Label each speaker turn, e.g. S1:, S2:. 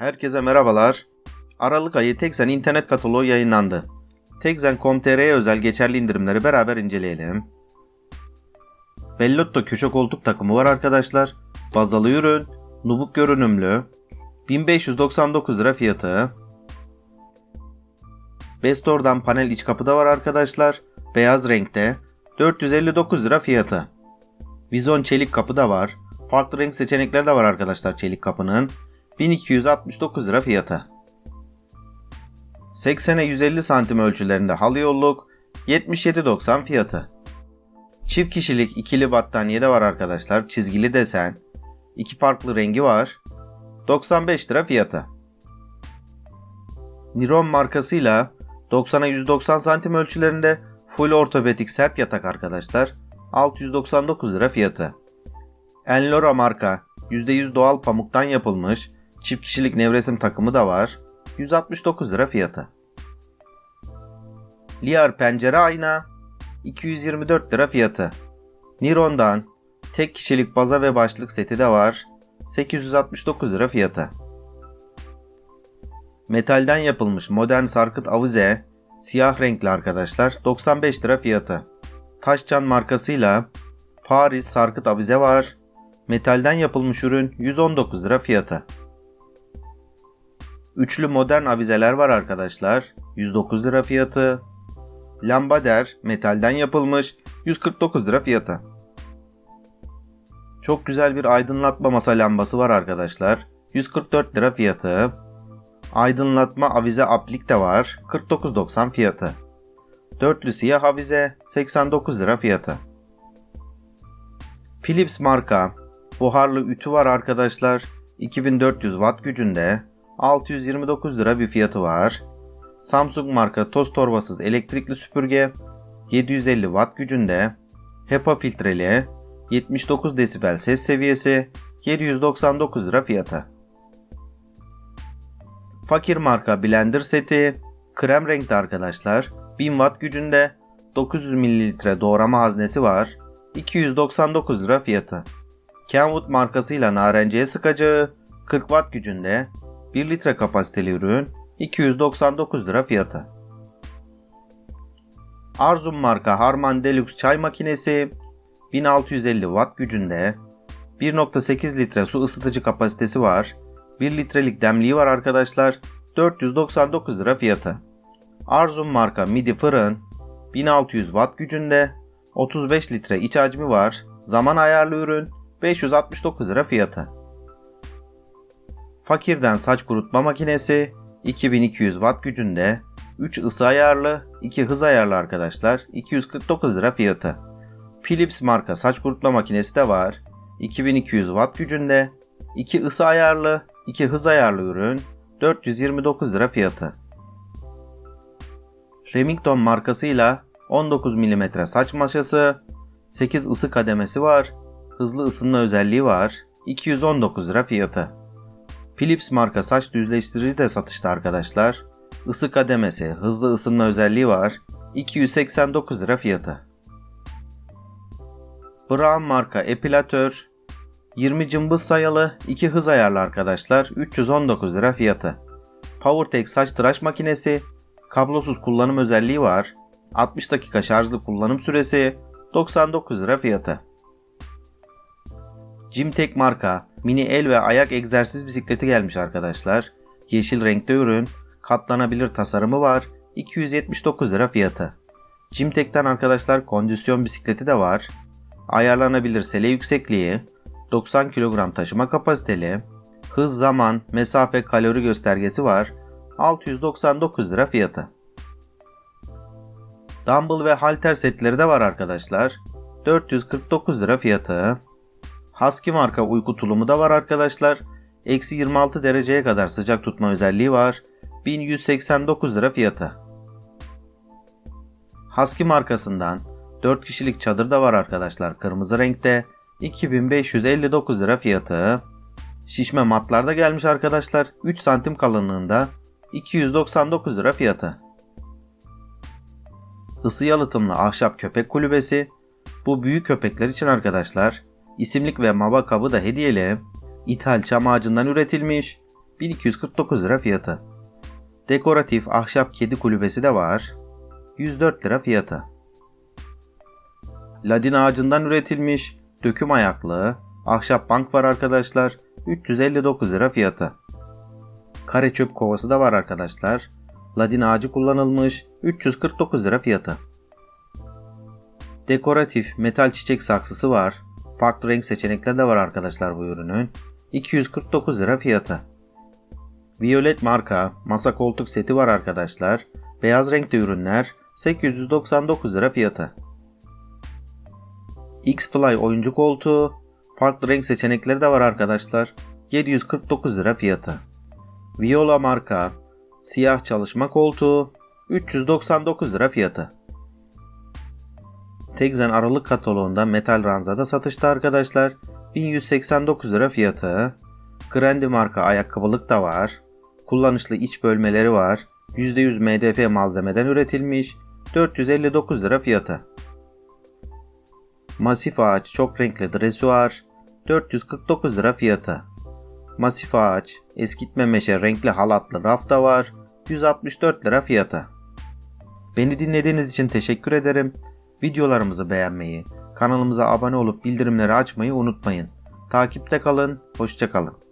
S1: Herkese merhabalar. Aralık ayı Tekzen internet kataloğu yayınlandı. Tekzen.com.tr'ye özel geçerli indirimleri beraber inceleyelim. Bellotto köşe koltuk takımı var arkadaşlar. Bazalı ürün, nubuk görünümlü. 1599 lira fiyatı. Bestor'dan panel iç kapı da var arkadaşlar. Beyaz renkte. 459 lira fiyatı. Vizon çelik kapı da var. Farklı renk seçenekleri de var arkadaşlar çelik kapının. 1269 lira fiyatı. 80'e 150 santim ölçülerinde halı yolluk 77.90 fiyatı. Çift kişilik ikili battaniye de var arkadaşlar. Çizgili desen. İki farklı rengi var. 95 lira fiyatı. Niron markasıyla 90'a 190 santim ölçülerinde full ortopedik sert yatak arkadaşlar. 699 lira fiyatı. Enlora marka %100 doğal pamuktan yapılmış çift kişilik nevresim takımı da var. 169 lira fiyatı. Liar pencere ayna 224 lira fiyatı. Niron'dan tek kişilik baza ve başlık seti de var. 869 lira fiyatı. Metalden yapılmış modern sarkıt avize siyah renkli arkadaşlar 95 lira fiyatı. Taşcan markasıyla Paris sarkıt avize var. Metalden yapılmış ürün 119 lira fiyatı. Üçlü modern avizeler var arkadaşlar. 109 lira fiyatı. Lambader metalden yapılmış 149 lira fiyatı. Çok güzel bir aydınlatma masa lambası var arkadaşlar. 144 lira fiyatı. Aydınlatma avize aplik de var. 49.90 fiyatı. Dörtlü siyah avize 89 lira fiyatı. Philips marka buharlı ütü var arkadaşlar. 2400 watt gücünde 629 lira bir fiyatı var. Samsung marka toz torbasız elektrikli süpürge 750 watt gücünde HEPA filtreli 79 desibel ses seviyesi 799 lira fiyatı. Fakir marka blender seti krem renkte arkadaşlar 1000 watt gücünde 900 ml doğrama haznesi var 299 lira fiyatı. Kenwood markasıyla narenciye sıkacağı 40 watt gücünde 1 litre kapasiteli ürün 299 lira fiyatı. Arzum marka Harman Deluxe çay makinesi 1650 watt gücünde 1.8 litre su ısıtıcı kapasitesi var. 1 litrelik demliği var arkadaşlar. 499 lira fiyatı. Arzum marka midi fırın 1600 watt gücünde 35 litre iç hacmi var. Zaman ayarlı ürün 569 lira fiyatı. Fakirden saç kurutma makinesi 2200 watt gücünde 3 ısı ayarlı 2 hız ayarlı arkadaşlar 249 lira fiyatı. Philips marka saç kurutma makinesi de var. 2200 watt gücünde 2 ısı ayarlı 2 hız ayarlı ürün 429 lira fiyatı. Remington markasıyla 19 mm saç maşası 8 ısı kademesi var. Hızlı ısınma özelliği var. 219 lira fiyatı. Philips marka saç düzleştirici de satışta arkadaşlar. Isı kademesi, hızlı ısınma özelliği var. 289 lira fiyatı. Brown marka epilatör 20 cımbız sayalı 2 hız ayarlı arkadaşlar 319 lira fiyatı. PowerTech saç tıraş makinesi kablosuz kullanım özelliği var. 60 dakika şarjlı kullanım süresi 99 lira fiyatı. Gymtek marka mini el ve ayak egzersiz bisikleti gelmiş arkadaşlar. Yeşil renkte ürün, katlanabilir tasarımı var. 279 lira fiyatı. Gymtek'ten arkadaşlar kondisyon bisikleti de var. Ayarlanabilir sele yüksekliği, 90 kilogram taşıma kapasiteli, hız, zaman, mesafe, kalori göstergesi var. 699 lira fiyatı. Dumbbell ve halter setleri de var arkadaşlar. 449 lira fiyatı. Husky marka uyku tulumu da var arkadaşlar. Eksi 26 dereceye kadar sıcak tutma özelliği var. 1189 lira fiyatı. Husky markasından 4 kişilik çadır da var arkadaşlar kırmızı renkte. 2559 lira fiyatı. Şişme matlar da gelmiş arkadaşlar. 3 santim kalınlığında. 299 lira fiyatı. Isı yalıtımlı ahşap köpek kulübesi. Bu büyük köpekler için arkadaşlar. İsimlik ve mava kabı da hediyeli. İthal çam ağacından üretilmiş. 1249 lira fiyatı. Dekoratif ahşap kedi kulübesi de var. 104 lira fiyatı. Ladin ağacından üretilmiş döküm ayaklı ahşap bank var arkadaşlar. 359 lira fiyatı. Kare çöp kovası da var arkadaşlar. Ladin ağacı kullanılmış 349 lira fiyatı. Dekoratif metal çiçek saksısı var. Farklı renk seçenekleri de var arkadaşlar bu ürünün. 249 lira fiyatı. Violet marka masa koltuk seti var arkadaşlar. Beyaz renkte ürünler 899 lira fiyatı. X-Fly oyuncu koltuğu farklı renk seçenekleri de var arkadaşlar. 749 lira fiyatı. Viola marka siyah çalışma koltuğu 399 lira fiyatı. Tegzen Aralık kataloğunda metal ranzada satışta arkadaşlar. 1189 lira fiyatı. Grandi marka ayakkabılık da var. Kullanışlı iç bölmeleri var. %100 MDF malzemeden üretilmiş. 459 lira fiyatı. Masif ağaç çok renkli dresuar. 449 lira fiyatı. Masif ağaç, eskitme meşe renkli halatlı raf da var. 164 lira fiyatı. Beni dinlediğiniz için teşekkür ederim. Videolarımızı beğenmeyi, kanalımıza abone olup bildirimleri açmayı unutmayın. Takipte kalın, hoşça kalın.